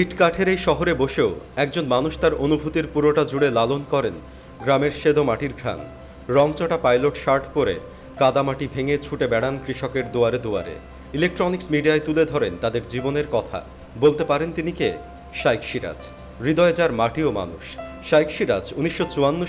ইট কাঠের এই শহরে বসেও একজন মানুষ তার অনুভূতির পুরোটা জুড়ে লালন করেন গ্রামের সেদো মাটির ঘ্রাণ। রংচটা পাইলট শার্ট পরে কাদামাটি ভেঙে ছুটে বেড়ান কৃষকের দুয়ারে দুয়ারে। ইলেকট্রনিক্স মিডিয়ায় তুলে ধরেন তাদের জীবনের কথা। বলতে পারেন তিনি কে? শাইক সিরাজ। হৃদয়ে যার মাটি ও মানুষ। শাইক সিরাজ উনিশশো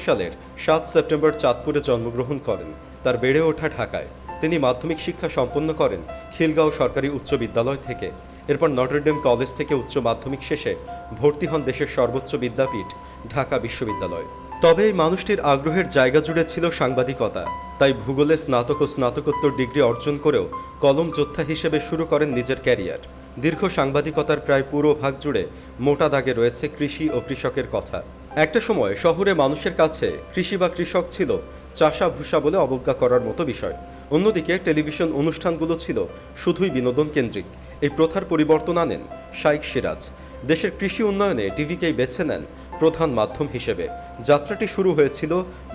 সালের সাত সেপ্টেম্বর চাঁদপুরে জন্মগ্রহণ করেন। তার বেড়ে ওঠা ঢাকায় তিনি মাধ্যমিক শিক্ষা সম্পন্ন করেন খিলগাঁও সরকারি উচ্চ বিদ্যালয় থেকে। এরপর নটরডেম কলেজ থেকে উচ্চ মাধ্যমিক শেষে ভর্তি হন দেশের সর্বোচ্চ বিদ্যাপীঠ, ঢাকা বিশ্ববিদ্যালয়। তবে এই মানুষটির আগ্রহের জায়গা জুড়ে ছিল সাংবাদিকতা। তাই ভূগোলে স্নাতক ও স্নাতকোত্তর ডিগ্রি অর্জন করেও কলম যোদ্ধা হিসেবে শুরু করেন নিজের ক্যারিয়ার। দীর্ঘ সাংবাদিকতার প্রায় পুরো ভাগ জুড়ে মোটা দাগে রয়েছে কৃষি ও কৃষকের কথা। একটা সময় শহরে মানুষের কাছে কৃষি বা কৃষক ছিল চাষা ভূষা বলে অবজ্ঞা করার মতো বিষয়। অন্যদিকে টেলিভিশন অনুষ্ঠানগুলো ছিল শুধুই বিনোদন কেন্দ্রিক। এই প্রথার পরিবর্তন আনেন শাইক সিরাজ। দেশের কৃষি উন্নয়নে টিভিকেই বেছে নেন প্রধান মাধ্যম হিসেবে। যাত্রাটি শুরু হয়েছিল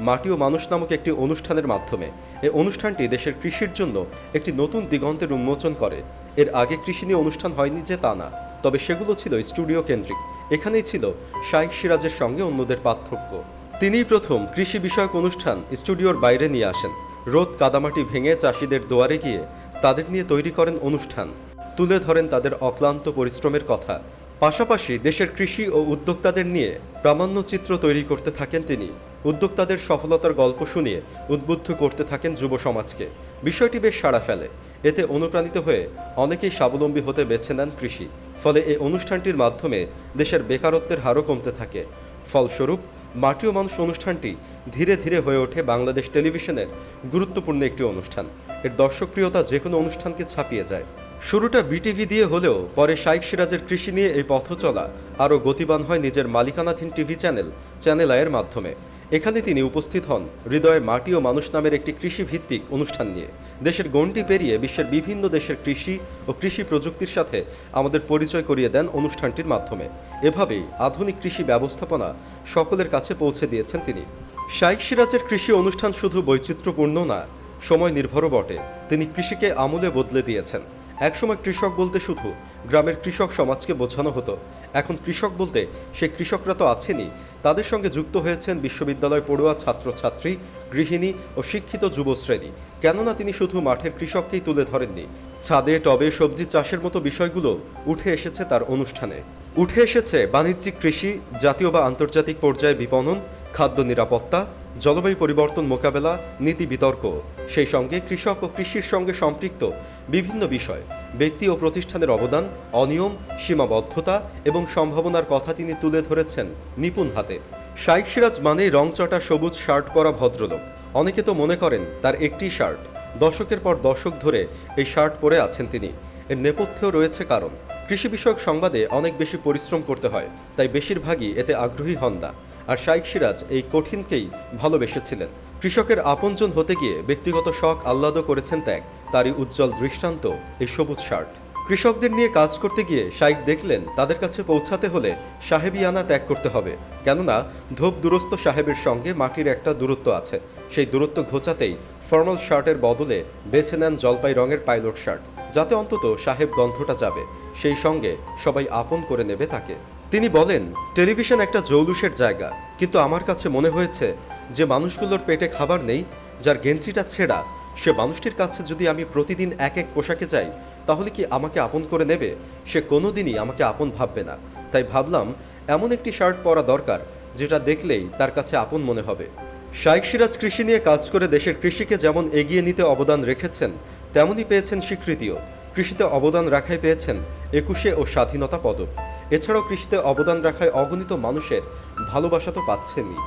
মাটি ও মানুষ নামক একটি অনুষ্ঠানের মাধ্যমে। এই অনুষ্ঠানটি দেশের কৃষির জন্য একটি নতুন দিগন্তের উন্মোচন করে। এর আগে কৃষি নিয়ে অনুষ্ঠান হয়নি যে তা না, তবে সেগুলো ছিল স্টুডিও কেন্দ্রিক। এখানেই ছিল শাইক সিরাজের সঙ্গে অন্যদের পার্থক্য। তিনিই প্রথম কৃষি বিষয়ক অনুষ্ঠান স্টুডিওর বাইরে নিয়ে আসেন। রোদ কাদামাটি ভেঙে চাষিদের দুয়ারে গিয়ে তাদের নিয়ে তৈরি করেন অনুষ্ঠান। তুলে ধরেন তাদের অক্লান্ত পরিশ্রমের কথা। পাশাপাশি দেশের কৃষি ও উদ্যোক্তাদের নিয়ে প্রামাণ্যচিত্র তৈরি করতে থাকেন তিনি। উদ্যোক্তাদের সফলতার গল্প শুনিয়ে উদ্বুদ্ধ করতে থাকেন যুব সমাজকে। বিষয়টি বেশ সাড়া ফেলে। এতে অনুপ্রাণিত হয়ে অনেকেই স্বাবলম্বী হতে বেছে নেন কৃষি। ফলে এই অনুষ্ঠানটির মাধ্যমে দেশের বেকারত্বের হারও কমতে থাকে। ফলস্বরূপ, মাটি ও মানুষ অনুষ্ঠানটি ধীরে ধীরে হয়ে ওঠে বাংলাদেশ টেলিভিশনের গুরুত্বপূর্ণ একটি অনুষ্ঠান। এর দর্শকপ্রিয়তা যে কোনো অনুষ্ঠানকে ছাপিয়ে যায়। শুরুটা বিটিভি দিয়ে হলেও পরে শাইক সিরাজের কৃষি নিয়ে এই পথ চলা আরও গতিবান হয় নিজের মালিকানাধীন টিভি চ্যানেল চ্যানেল আয়ের মাধ্যমে। এখানে তিনি উপস্থিত হন হৃদয়ে মাটি ও মানুষ নামের একটি কৃষি ভিত্তিক অনুষ্ঠান নিয়ে। দেশের গণ্ডি পেরিয়ে বিশ্বের বিভিন্ন দেশের কৃষি ও কৃষি প্রযুক্তির সাথে আমাদের পরিচয় করিয়ে দেন অনুষ্ঠানটির মাধ্যমে। এভাবেই আধুনিক কৃষি ব্যবস্থাপনা সকলের কাছে পৌঁছে দিয়েছেন তিনি। শাইক সিরাজের কৃষি অনুষ্ঠান শুধু বৈচিত্র্যপূর্ণ না, সময় নির্ভরও বটে। তিনি কৃষিকে আমূলে বদলে দিয়েছেন। একসময় কৃষক বলতে শুধু গ্রামের কৃষক সমাজকে বোঝানো হতো। এখন কৃষক বলতে সে কৃষকরা তো আছেনই। তাদের সঙ্গে যুক্ত হয়েছেন বিশ্ববিদ্যালয় পড়ুয়া ছাত্রছাত্রী, গৃহিণী ও শিক্ষিত যুবশ্রেণী। কেননা তিনি শুধু মাঠের কৃষককেই তুলে ধরেননি, ছাদে, টবে, সবজি চাষের মতো বিষয়গুলো উঠে এসেছে তার অনুষ্ঠানে। উঠে এসেছে বাণিজ্যিক কৃষি, জাতীয় বা আন্তর্জাতিক পর্যায়ে বিপণন, খাদ্য নিরাপত্তা, জলবায়ু পরিবর্তন মোকাবেলা, নীতি বিতর্ক। সেই সঙ্গে কৃষক ও কৃষির সঙ্গে সম্পৃক্ত বিভিন্ন বিষয়, ব্যক্তি ও প্রতিষ্ঠানের অবদান, অনিয়ম, সীমাবদ্ধতা এবং সম্ভাবনার কথা তিনি তুলে ধরেছেন নিপুণ হাতে। শাইক সিরাজ মানেই রংচটা সবুজ শার্ট পরা ভদ্রলোক। অনেকে তো মনে করেন তার একটি শার্ট। দশকের পর দশক ধরে এই শার্ট পরে আছেন তিনি। এর নেপথ্যেও রয়েছে কারণ। কৃষি বিষয়ক সংবাদে অনেক বেশি পরিশ্রম করতে হয়, তাই বেশিরভাগই এতে আগ্রহী হন না। আর শাইক সিরাজ এই কঠিনকেই ভালোবেসেছিলেন। কৃষকের আপনজন হতে গিয়ে ব্যক্তিগত শখ আহ্লাদও করেছেন ত্যাগ। তারই উজ্জ্বল দৃষ্টান্ত এই সবুজ শার্ট। কৃষকদের নিয়ে কাজ করতে গিয়ে শাইক দেখলেন, তাদের কাছে পৌঁছাতে হলে সাহেবিয়ানা ত্যাগ করতে হবে। কেননা, ধোপ দূরস্থ সাহেবের সঙ্গে মাটির একটা দূরত্ব আছে। সেই দূরত্ব ঘোচাতেই ফর্মাল শার্টের বদলে বেছে নেন জলপাই রঙের পাইলট শার্ট, যাতে অন্তত সাহেব গন্ধটা যাবে। সেই সঙ্গে সবাই আপন করে নেবে তাকে। তিনি বলেন, টেলিভিশন একটা জৌলুসের জায়গা, কিন্তু আমার কাছে মনে হয়েছে যে মানুষগুলোর পেটে খাবার নেই, যার গেঞ্জিটা ছেঁড়া। সে মানুষটির কাছে যদি আমি প্রতিদিন এক এক পোশাকে যাই, তাহলে কি আমাকে আপন করে নেবে? সে কোনো দিনই আমাকে আপন ভাববে না। তাই ভাবলাম, এমন একটি শার্ট পরা দরকার, যেটা দেখলেই তার কাছে আপন মনে হবে। শাইক সিরাজ কৃষি নিয়ে কাজ করে দেশের কৃষিকে যেমন এগিয়ে নিতে অবদান রেখেছেন, তেমনই পেয়েছেন স্বীকৃতিও। কৃষিতে অবদান রাখায় পেয়েছেন একুশে ও স্বাধীনতা পদক। এছাড়াও কৃষিতে অবদান রাখায় অগণিত মানুষের ভালোবাসা তো পাচ্ছেনই।